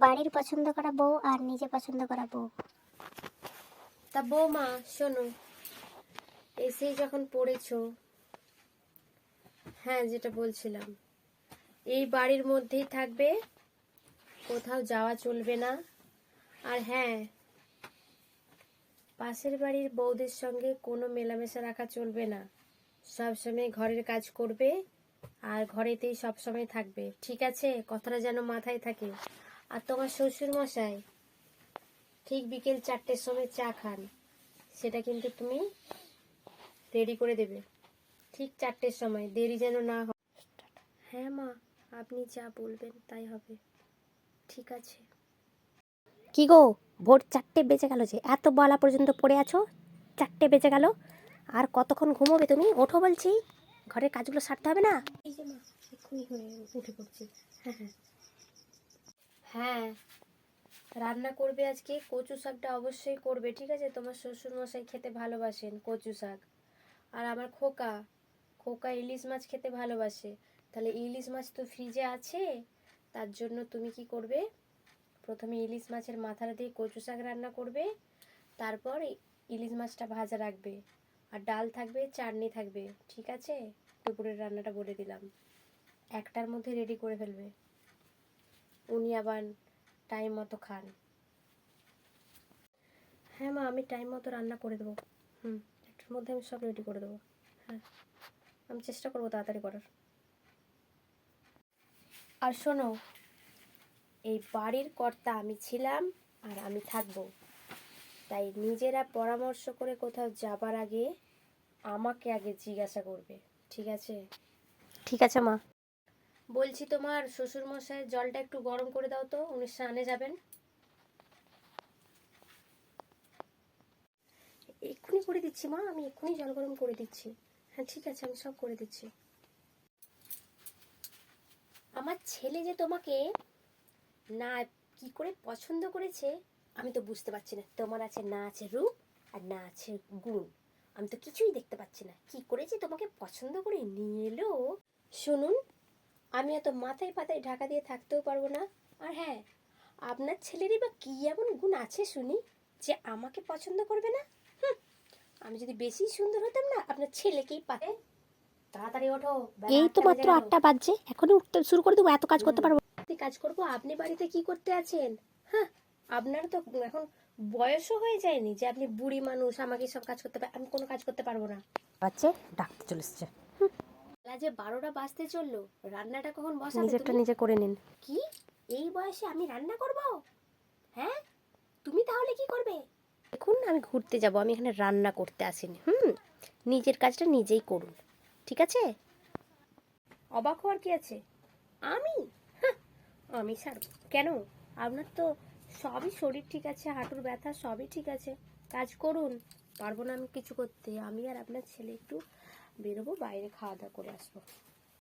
বাড়ির পছন্দ করা বউ আর নিজে পছন্দ করা বউ। তা বৌমা, শোনো এসেই যখন পড়েছো হ্যাঁ যেটা বলছিলাম, এই বাড়ির মধ্যেই থাকবে, কোথাও যাওয়া চলবে না। আর হ্যাঁ পাশের বাড়ির বউদের সঙ্গে কোনো মেলামেশা রাখা চলবে না। সবসময় ঘরের কাজ করবে আর ঘরেতেই সবসময় থাকবে। ঠিক আছে? কথাটা যেন মাথায় থাকে। আর তোমার শ্বশুর মশাই ঠিক বিকেল চারটের সময় চা খান। সেটা কিন্তু তুমি রেডি করে দেবে। ঠিক চারটের সময় দেরি যেন না হয়। হ্যাঁ মা আপনি যা বলবেন তাই হবে। ঠিক আছে। কি গো ভোর চারটে বেজে গেল যে এত বলা পর্যন্ত পড়ে আছো? চারটে বেজে গেল। আর কতক্ষণ ঘুমোবে তুমি? ওঠো বলছি। ঘরের কাজগুলো সারতে হবে না? এই যে মা এক্ষুনি উঠে পড়ছি। হ্যাঁ হ্যাঁ। হ্যাঁ। রান্না করবে আজকে, কচু শাকটা অবশ্যই করবে, ঠিক আছে? তোমার শ্বশুর মশাই খেতে ভালোবাসেন কচু শাক। আর আমার খোকা খোকা ইলিশ মাছ খেতে ভালোবাসে। তাহলে ইলিশ মাছ তো ফ্রিজে আছে, তার জন্য তুমি কি করবে? প্রথমে ইলিশ মাছের মাথাটা দিয়ে কচু শাক রান্না করবে, তারপর ইলিশ মাছটা ভাজা রাখবে। আর ডাল থাকবে, চাটনি থাকবে, ঠিক আছে? দুপুরের রান্নাটা বলে দিলাম। একটার মধ্যে রেডি করে ফেলবে। উনি আবার টাইম মতো খান। হ্যাঁ মা, আমি টাইম মতো রান্না করে দেবো। হুম মধ্যে আমি সব রেডি করে দেবো। হ্যাঁ আমি চেষ্টা করব তাড়াতাড়ি করার। আর শোনো, এই বাড়ির কর্তা আমি ছিলাম আর আমি থাকব। তাই নিজেরা পরামর্শ করে কোথাও যাবার আগে আমাকে আগে জিজ্ঞাসা করবে, ঠিক আছে? ঠিক আছে মা। বলছি তোমার শ্বশুর মশাই জলটা একটু গরম করে দাও তো, উনি স্নানে যাবেন। এক্ষুনি করে দিচ্ছি মা, আমি এক্ষুনি জল গরম করে দিচ্ছি। হ্যাঁ ঠিক আছে, আমি সব করে দিচ্ছি। আমার ছেলে যে তোমাকে না কি করে পছন্দ করেছে, আমি তো বুঝতে পারছি না। তোমার আছে না আছে রূপ আর না আছে গুণ। আমি তো কিছুই দেখতে পাচ্ছি না। কি করেছে তোমাকে পছন্দ করে নিয়ে এলো? শুনুন আমি এত মাথায় পাতায় ঢাকা দিয়ে থাকতেও পারব না। আর হ্যাঁ আপনার ছেলেরই বা কী এমন গুণ আছে শুনি যে আমাকে পছন্দ করবে না? আমি যদি বেশি সুন্দর হতাম না আপনার ছেলেকেই পাতে। তাড়াতাড়ি ওঠো এই তো আটটা মাত্র আটটা বাজছে এখনই উঠতে শুরু করে দেবো এত কাজ করতে পারব কাজ করব আপনি বাড়িতে কি করতে আছেন? হ্যাঁ আপনার তো এখন বয়সও হয়ে যায়নি যে আপনি বুড়ি মানুষ আমাকে সব কাজ করতে পার আমি কোনো কাজ করতে পারব না। বাচ্চে ডাকতে চলে এসছে যে বারোটা বাজতে চলল রান্নাটা কখন বসাবে নিজেরটা নিজে করে নিন। কি? এই বয়সে আমি রান্না করব? হ্যাঁ? তুমি তাহলে কি করবে? দেখুন আমি ঘুরতে যাব আমি এখানে রান্না করতে আসিনি। হুম? নিজের কাজটা নিজেই করুন। ঠিক আছে? অবাক হওয়ার কি আছে? আমি? আমি ছাড়ব কেন? আপনার তো সবই শরীর ঠিক আছে হাঁটুর ব্যথা সবই ঠিক আছে। কাজ করুন। পারব না আমি কিছু করতে। আমি আর আপনার ছেলে একটু বেরোবো বাইরে খাওয়া দাওয়া করে আসব।